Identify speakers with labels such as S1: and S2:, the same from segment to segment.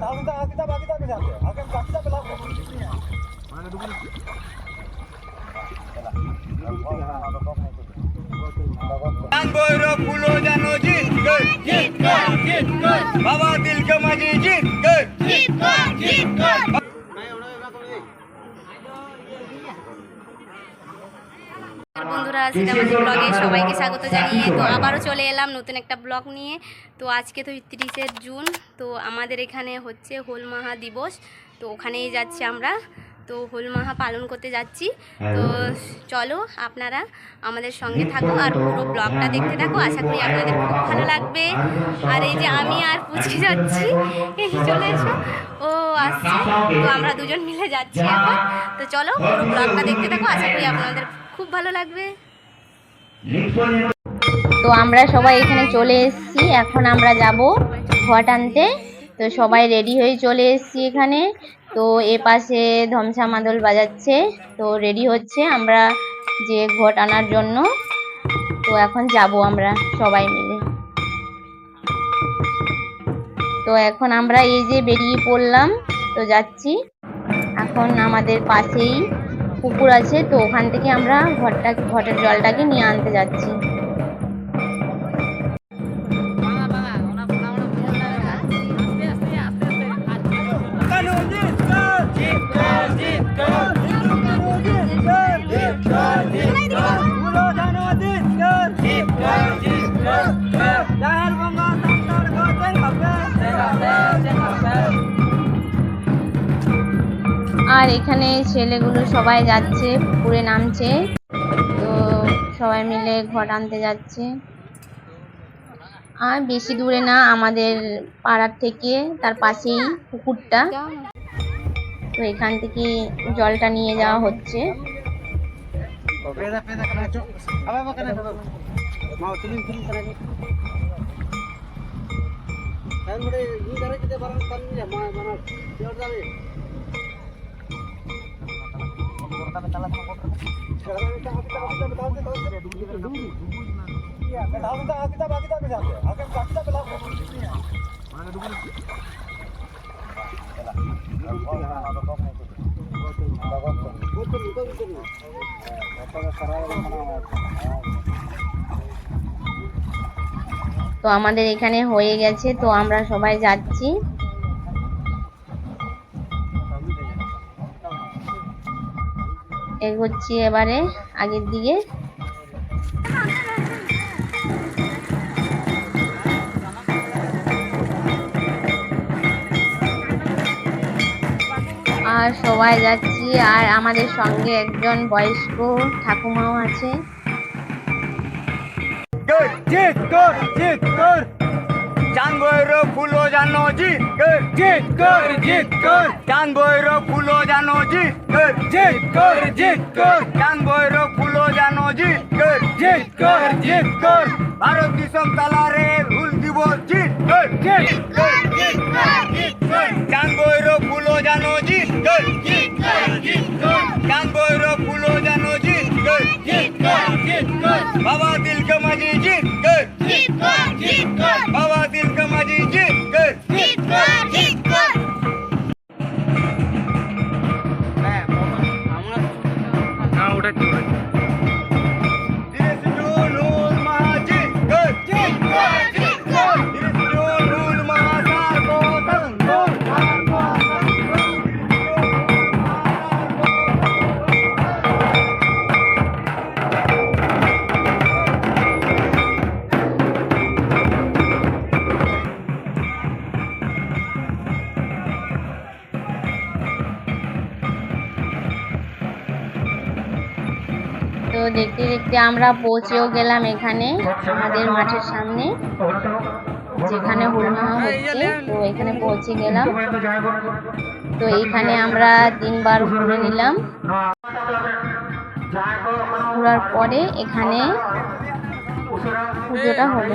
S1: धावता आकिता बाकिता में जाते हैं आगे बाकिता पे
S2: लाओ বন্ধুরা সিনেমাজি ব্লগে সবাইকে স্বাগত জানিয়ে। তো আবারও চলে এলাম নতুন একটা ব্লগ নিয়ে। তো আজকে তো তিরিশে জুন। তো আমাদের এখানে হচ্ছে হোল মাহা দিবস। তো ওখানেই যাচ্ছি আমরা। তো হোল মাহা পালন করতে যাচ্ছি। তো চলো আপনারা আমাদের সঙ্গে থাকো আর পুরো ব্লগটা দেখতে থাকো। আশা করি আপনাদের খুব ভালো লাগবে। আর এই যে আমি আর পুচকে যাচ্ছি। এই চলে এসো। ও আসছে। তো আমরা দুজন মিলে যাচ্ছি এখন। তো চলো পুরো ব্লগটা দেখতে থাকো। আশা করি আপনাদের খুব ভালো লাগবে। তো আমরা সবাই এখানে চলে এসেছি। এখন আমরা যাব ঘট আনতে তো সবাই রেডি হয়ে চলে এসেছি এখানে। তো এ পাশে ধমসা মাদল বাজাচ্ছে। তো রেডি হচ্ছে আমরা যে ঘট আনার জন্য। তো এখন যাব আমরা সবাই মিলে। তো এখন আমরা এই যে বেরিয়ে পড়লাম। তো যাচ্ছি। এখন আমাদের পাশেই পুকুর আছে তো ওখান থেকে আমরা ঘরটা ঘটের জলটাকে নিয়ে আনতে যাচ্ছি। আর এখানে ছেলেগুলো সবাই যাচ্ছে পুকুরে নামছে। তো সবাই মিলে ঘট আনতে যাচ্ছে। আর বেশি দূরে না আমাদের পাড়ার থেকে তার পাশেই পুকুরটা। তো এখান থেকে জলটা নিয়ে যাওয়া হচ্ছে।
S3: Peda,
S2: তো আমাদের এখানে হয়ে গেছে তো আমরা সবাই যাচ্ছি। এগোচ্ছি এবারে আগের দিকে। আর সবাই যাচ্ছি আর আমাদের সঙ্গে একজন বয়স্ক ঠাকুমাও আছে।
S1: জানো জিত কর জিত কর জিত কর। চান ভৈরব ফুলো জানো জিত কর জিত কর জিত কর। চান ভৈরব ফুলো জানো জিত কর জিত কর জিত কর। ভারত দিশম তালারে ভুল দিব জিত কর জিত কর জিত কর জিত কর। চান ভৈরব ফুলো জানো জিত কর জিত কর জিত কর। চান ভৈরব ফুলো জানো জিত কর জিত কর জিত কর। বাবা দিল কে মাঝে জিত কর 立定跟
S2: তো দেখতে দেখতে আমরা পৌঁছেও গেলাম এখানে, আমাদের মাঠের সামনে, যেখানে হুলমা হচ্ছে, তো এখানে পৌঁছে গেলাম। তো এইখানে আমরা তিনবার ঘুরে নিলাম। ঘোরার পরে এখানে পুজোটা হলো।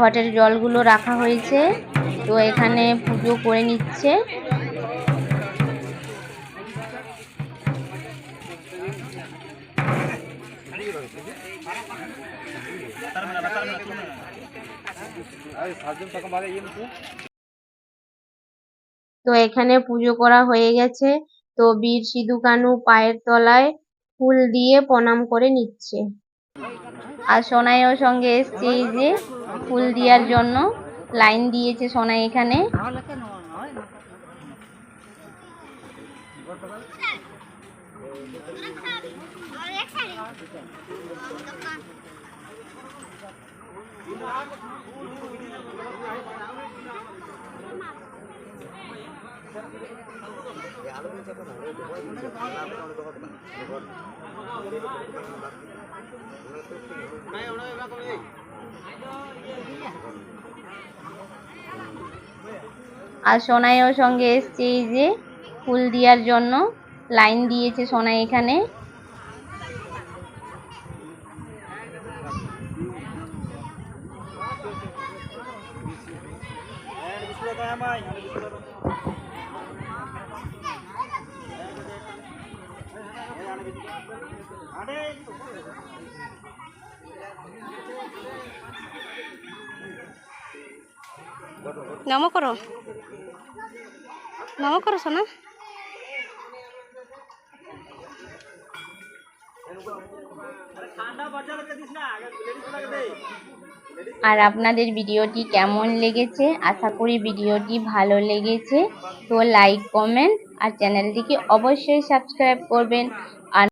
S2: ঘটের জলগুলো রাখা হয়েছে। তো এখানে পুজো করে নিচ্ছে। তো এখানে পুজো করা হয়ে গেছে। তো বীর সিধু কানু পায়ের তলায় ফুল দিয়ে প্রণাম করে নিচ্ছে। আর সোনাইও সঙ্গে এসছে এই যে। ফুল দেওয়ার জন্য লাইন দিয়েছে সোনা এখানে। আর সোনাইও সঙ্গে এসছে এই যে ফুল দেওয়ার জন্য লাইন দিয়েছে সোনাই এখানে সোনা আর আপনাদের ভিডিওটি কেমন লেগেছে? আশা করি ভিডিওটি ভালো লেগেছে। তো লাইক কমেন্ট আর চ্যানেলটিকে অবশ্যই সাবস্ক্রাইব করবেন। আর